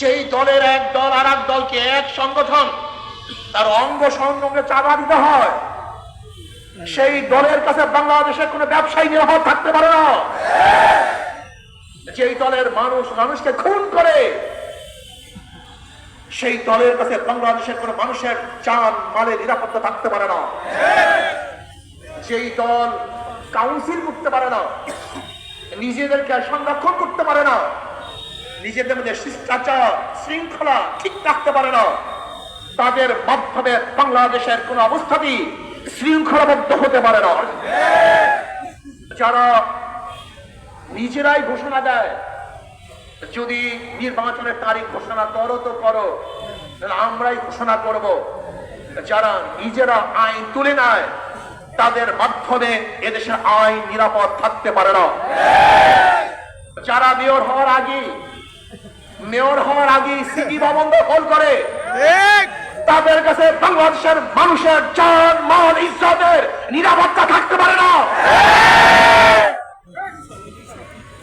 সেই দলের এক দল আর এক দলকে এক সংগঠন, তার অঙ্গ সংলগ্নে চাঁদা দিতে হয়। সেই দলের কাছে বাংলাদেশের কোনো ব্যবসায়ী নিরাপদ থাকতে পারে না। যেই দলের মানুষ মানুষকে খুন করে, সেই দলের কাছে বাংলাদেশের কোনো মানুষের চান মালে নিরাপত্তা থাকতে পারে না। যেই দল কাউন্সিল করতে পারে না, নিজেদেরকে সংরক্ষণ করতে পারে না। নিজেদের মধ্যে শিষ্টাচার, শৃঙ্খলা ঠিক রাখতে পারে না। তাদের মাধ্যমে বাংলাদেশের কোন অবস্থাতেই শৃঙ্খলাবদ্ধ হতে পারে না। যারা নিজেরাই ঘোষণা দেয়, যদি নির্বাচনের তারিখ ঘোষণা করো তো করো আমরাই ঘোষণা করব। যারা নিজেরা আইন তুলে নেয়, তাদের মাধ্যমে এদেশের আইন নিরাপদ থাকতে পারে না। যারা মেয়র হওয়ার আগে মেয়র হওয়ার আগে সিটি ভবন দখল করে। তাদের কাছে বাংলাদেশের মানুষের জান ইজ্জতের নিরাপত্তা